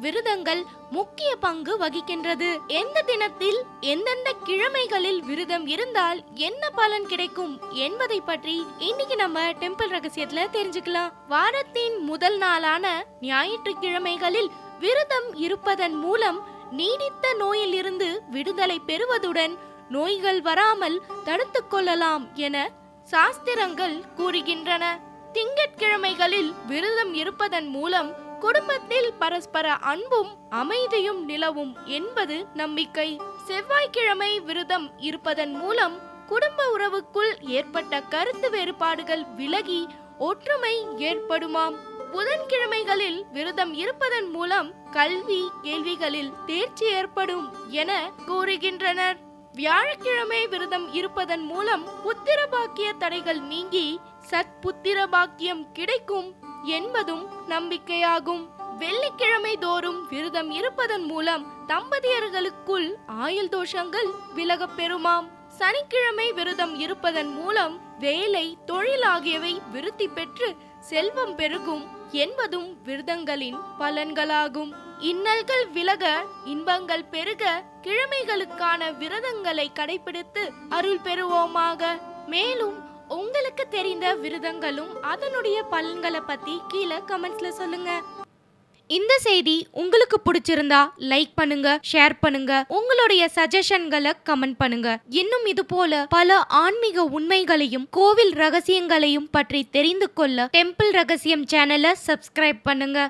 விருதங்கள் முக்கிய பங்கு வகிக்கின்றது. எந்த தினத்தில் எந்தெந்த கிழமைகளில் விருதம் இருந்தால் என்ன பலன் கிடைக்கும் என்பதை பற்றி இன்னைக்கு நம்ம டெம்பிள் ரகசியத்துல தெரிஞ்சுக்கலாம். வாரத்தின் முதல் நாளான ஞாயிற்றுக்கிழமைகளில் விரதம் இருப்பதன் மூலம் நீடித்த நோயிலிருந்து விடுதலை பெறுவதுடன் நோய்கள் வராமல் தடுத்துக் கொள்ளலாம் என சாஸ்திரங்கள் கூறுகின்றன. திங்கட்கிழமைகளில் விரதம் இருப்பதன் மூலம் குடும்பத்தில் பரஸ்பர அன்பும் அமைதியும் நிலவும் என்பது நம்பிக்கை. செவ்வாய்க்கிழமை விரதம் இருப்பதன் மூலம் குடும்ப உறவுக்குள் ஏற்பட்ட கருத்து வேறுபாடுகள் விலகி ஒற்றுமை ஏற்படுமாம். புதன்கிழமைகளில் விரதம் இருப்பதன் மூலம் கல்வி கேள்விகளில் தேர்ச்சி ஏற்படும் என கூறுகின்றனர். வியாழக்கிழமை விரதம் இருப்பதன் மூலம் புத்திர பாக்கிய தடைகள் நீங்கி சத்புத்திர பாக்கியம் கிடைக்கும் என்பதும் நம்பிக்கையாகும். வெள்ளிக்கிழமை தோறும் விரதம் இருப்பதன் மூலம் தம்பதியர்களுக்குள் ஆயுள் தோஷங்கள் விலகப் பெறுமாம். சனிக்கிழமை விரதம் இருப்பதன் மூலம் வேலை தொழில் ஆகியவை விருத்தி பெற்று செல்வம் பெருகும் என்பதும் விரதங்களின் பலன்களாகும். இன்னல்கள் விலக இன்பங்கள் பெருக கிழமைகளுக்கான விரதங்களை கடைபிடித்து அருள் பெறுவோமாக. மேலும் உங்களுக்கு தெரிந்த விரதங்களும் அதனுடைய பலன்களை பத்தி கீழே கமெண்ட்ஸ்ல சொல்லுங்க. இந்த செய்தி உங்களுக்கு பிடிச்சிருந்தா லைக் பண்ணுங்க ஷேர் பண்ணுங்க. உங்களுடைய சஜஷன்களை கமெண்ட் பண்ணுங்க. இன்னும் இது போல பல ஆன்மீக உண்மைகளையும் கோவில் ரகசியங்களையும் பற்றி தெரிந்து கொள்ள டெம்பிள் ரகசியம் சேனலை சப்ஸ்கிரைப் பண்ணுங்க.